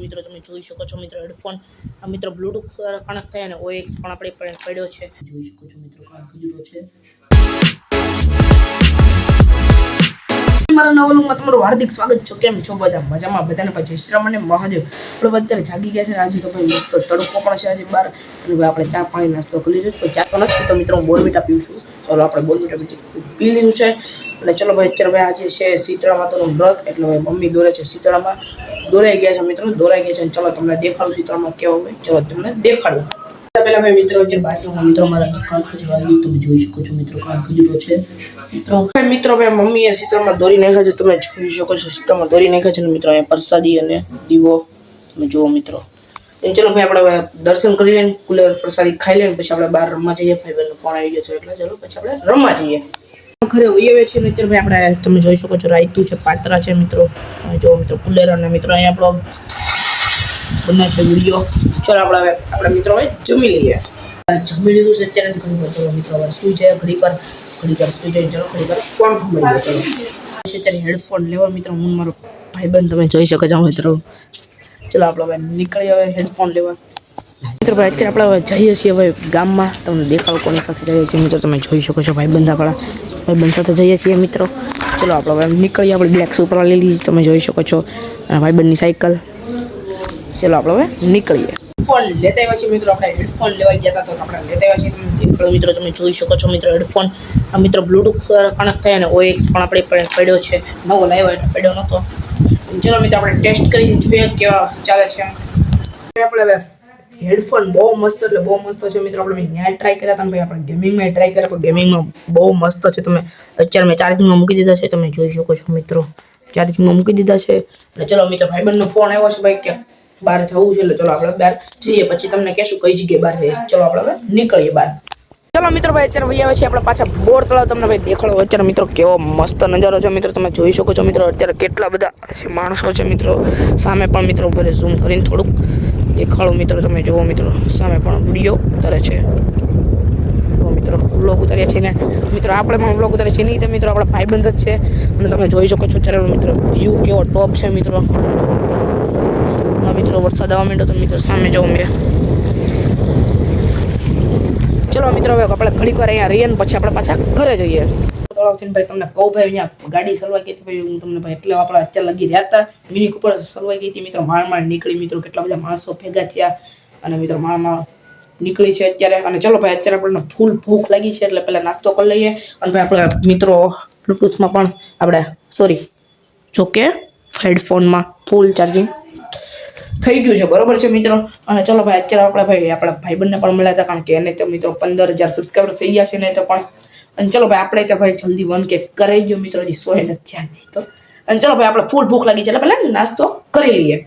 મિત્રો તમે જોઈ શકો છો મિત્રો હેડફોન આ મિત્રો બ્લૂટૂથ કનેક્ટ થાય અને ઓએક્સ પણ આપણે પડ્યો છે. જોઈ શકો છો મિત્રો કાન ખજૂરો છે. મારા નવલુમાં તમારું હાર્દિક સ્વાગત છે. કેમ છો બધા? મજામાં? બધાને પછી શ્રમ અને મહાદેવ. આપણે અત્યારે જાગી ગયા છે ને આજે તો ભાઈ મસ્ત તડકો પણ છે આજે બાર અને ભાઈ આપણે ચા પાણી નાસ્તો કરી કોઈ ચા તો નથી તો મિત્રો હું બોર્નવીટા પીવું છું. ચલો આપણે બોર્નવીટા પી પી લીધું છે. અને ચલો ભાઈ, અત્યારે ભાઈ આજે છે શીતળા માતાનું વ્રત, એટલે ભાઈ મમ્મી દોરે છે શીતળામાં. દોરાઈ ગયા છે મિત્રો, દોરાઈ ગયા છે ચલો તમને દેખાડું શીતળામાં કેવો હોય. ચલો તમને દેખાડું. પહેલા ભાઈ મિત્રો અત્યારે બાજુમાં મિત્રો મારા કાન ખજૂરો આવી તમે જોઈ શકો છો મિત્રો, કાન ખજૂરો છે. મિત્રો મિત્રો, ભાઈ મમ્મીએ શીતળમાં દોરી નાખ્યા છે, તમે જોઈ શકો છો, શીતળમાં દોરી નાખ્યા છે ને મિત્રો, અહીંયા પ્રસાદી અને દીવો તમે જુઓ મિત્રો. ચલો ભાઈ, આપણે દર્શન કરી લઈએ, કુલર પ્રસાદી ખાઈ લઈએ, પછી આપણે બહાર રમવા જઈએ ભાઈ બહેનનો ફોન આવી ગયો છે, એટલે ચલો પછી આપણે રમવા જઈએ. ઘરે વહી આવે છે મિત્રો ભાઈ. આપણે તમે જોઈ શકો છો રાયતું છે, પાત્રા છે મિત્રો. અને જો મિત્રો કુલર અને મિત્રો અહીંયા આપણો બંને છે વીડિયો. ચલો આપણે હવે આપણે મિત્રો હવે જમી લઈએ. જમી લીધું છે અત્યારે ઘણી વાર. ચલો મિત્રો, હવે સુઈ જાય ઘડી પર ઘડી પર સુઈ જાય ચલો ઘડી પર ફોન ખમડી ચલો. પછી અત્યારે હેડફોન લેવા મિત્રો. હું ને મારો ભાઈબંધ તમે જોઈ શકો છો મિત્રો. ચલો આપણે હવે નીકળી હવે હેડફોન લેવા. મિત્રો ભાઈ અત્યારે આપણે જઈએ છીએ હવે ગામમાં. તમને દેખાડો કોની સાથે જઈએ છીએ. મિત્રો, તમે જોઈ શકો છો ભાઈબંધ આપણા ભાઈબંધ સાથે જઈએ છીએ મિત્રો. ચલો, આપણે હવે નીકળીએ આપણે બ્લેક સુપર લઈ લીધી તમે જોઈ શકો છો ભાઈબંધની સાયકલ ચલો, આપણે હવે નીકળીએ. હેડફોન લેતા આવ્યા છીએ મિત્રો, આપણે હેડફોન લેવા ગયા હતા તો આપણે લેતા આવ્યા છીએ. તમે મિત્રો, તમે જોઈ શકો છો મિત્રો હેડફોન આ મિત્રો બ્લૂટૂથ કનેક્ટ થાય અને ઓએક્સ પણ આપણે પડે- પડ્યો છે. નવો લાવ્યો એટલે પડ્યો નહોતો. ચલો મિત્રો, આપણે ટેસ્ટ કરીને જોઈએ કેવા ચાલે છે આપણે હવે હેડફોન બહુ મસ્ત એટલે બહુ મસ્ત છે મિત્રો. આપણે ત્યાં ટ્રાય કર્યા હતા ભાઈ, આપણે ગેમિંગમાં ટ્રાય કર્યા, પણ ગેમિંગમાં બહુ મસ્ત છે. તમે અત્યારે મેં ચાર્જિંગમાં મૂકી દીધા છે, તમે જોઈ શકો છો મિત્રો. ચાર્જિંગમાં મૂકી દીધા છે. એટલે ચલો મિત્રો, ભાઈબંધનો ફોન આવ્યો છે ભાઈ, કે બહાર જવું છે, એટલે ચલો આપણે બહાર જઈએ. પછી તમને કહેશું કઈ જગ્યાએ બહાર જઈએ. ચલો આપણે હવે નીકળીએ બહાર. ચલો મિત્રો, ભાઈ, અત્યારે ભાઈ આવે છે આપણે પાછા બોર તળાવ. તમને ભાઈ દેખાડો, અત્યારે મિત્રો કેવો મસ્ત નજારો છે મિત્રો. તમે જોઈ શકો છો મિત્રો, અત્યારે કેટલા બધા માણસો છે મિત્રો. સામે પણ મિત્રો ઝૂમ કરીને થોડુંક દેખાડો મિત્રો, તમે જુઓ મિત્રો, સામે પણ વીડિયો ઉતારે છે. મિત્રો બ્લોગ ઉતાર્યા છે ને. મિત્રો, આપણે પણ બ્લોગ ઉતારીએ છીએ. નહીં તો મિત્રો, આપણા ભાઈબંધ જ છે. અને તમે જોઈ શકો છો અત્યારે મિત્રો. વ્યૂ કેવો ટોપ છે, મિત્રો. મિત્રો, વરસાદ આવવા માંડ્યો તો મિત્રો સામે જવું મેં ચલો, મિત્રો, હવે આપણે ઘડીક વાર અહીંયા રહીએ ને પછી આપણે પાછા ઘરે જઈએ. તળાવથી ભાઈ તમને કહું ભાઈ, અહીંયા ગાડી સલવાઈ ગઈ હતી ભાઈ, હું તમને ભાઈ એટલે આપણે અત્યારે લગી રહ્યા હતા. મિની કુપર સલવાઈ ગઈ હતી. મિત્રો, માળ માળ નીકળી, મિત્રો, કેટલા બધા માણસો ભેગા થયા. અને મિત્રો માળમાં નીકળી છે અત્યારે. અને ચલો ભાઈ, અત્યારે આપણને ફૂલ ભૂખ લાગી છે, એટલે પહેલાં નાસ્તો કરી લઈએ. અને ભાઈ, આપણે મિત્રો બ્લુટૂથમાં પણ આપણે સોરી જોકે હેડફોનમાં ફૂલ ચાર્જિંગ થઈ ગયું છે. બરોબર છે, મિત્રો? અને ચલો ભાઈ, અત્યારે આપણે ભાઈ, આપણા ભાઈબંધને પણ મળ્યા હતા, કારણ કે એને તો મિત્રો પંદર હજાર સબસ્ક્રાઈબર થઈ ગયા છે ને તો પણ અને ચલો ભાઈ, આપણે તો ભાઈ જલ્દી વન કે કરાઈ ગયો મિત્રો, હજી સોય નથી ત્યાંથી તો. અને ચલો ભાઈ, આપણે ફૂલ ભૂખ લાગી છે. એટલે પહેલાં નાસ્તો કરી લઈએ.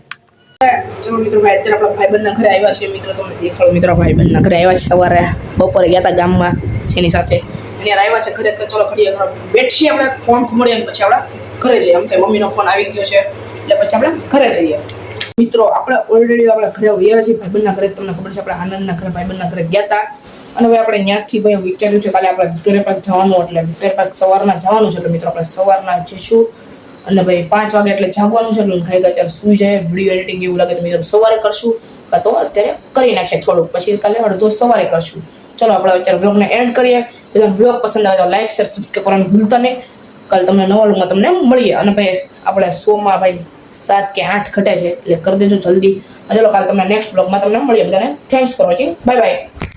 ચલો મિત્રો ભાઈ, અત્યારે આપણા ભાઈબંધના ઘરે આવ્યા છે મિત્રો, તમે દેખાડો મિત્રો, ભાઈબંધના ઘરે આવ્યા છે સવારે. બપોરે ગયા હતા ગામમાં એની સાથે. અહીંયા આવ્યા છે ઘરે ચલો ઘડીએ બેઠીએ આપણે. ફોન ખમડીએ અને પછી આપણે ઘરે જઈએ. મમ્મીનો ફોન આવી ગયો છે. એટલે પછી આપણે ઘરે જઈએ. મિત્રો, આપણે ઓલરેડી આપણે ઘરે આવ્યા છીએ. ભાઈબંધના ઘરે તમને ખબર છે, આપણે આનંદના ઘરે ભાઈબંધના ઘરે ગયા હતા. અને હવે આપણે ત્યાંથી ભાઈ વિચાર્યું છે કાલે આપણે વિક્ટોરિયા પાર્ક જવાનું એટલે વિક્ટોરિયા પાર્ક સવારના જવાનું છે. એટલે મિત્રો આપણે સવારના જઈશું અને ભાઈ પાંચ વાગે એટલે જાગવાનું છે. એટલે ખાઈ અત્યારે સુઈ જાય વીડિયો એડિટિંગ એવું લાગે તો મિત્રો સવારે કરશું. કાં તો અત્યારે કરી નાખીએ થોડુંક. પછી કાલે અડધો સવારે કરશું. ચલો આપણે અત્યારે વ્લોગને એન્ડ કરીએ. બધા વ્લોગ પસંદ આવે તો લાઈક શેર સબસ્ક્રાઈબ કરવાનું ભૂલતા નહીં. કાલે તમને નવા વ્લોગમાં તમને મળીએ. અને ભાઈ આપણે શોમાં ભાઈ સાત કે આઠ ઘટે છે એટલે કરી દેજો જલ્દી. ચલો કાલે તમને નેક્સ્ટ બ્લોગમાં તમને મળીએ. બધાને thanks for watching bye bye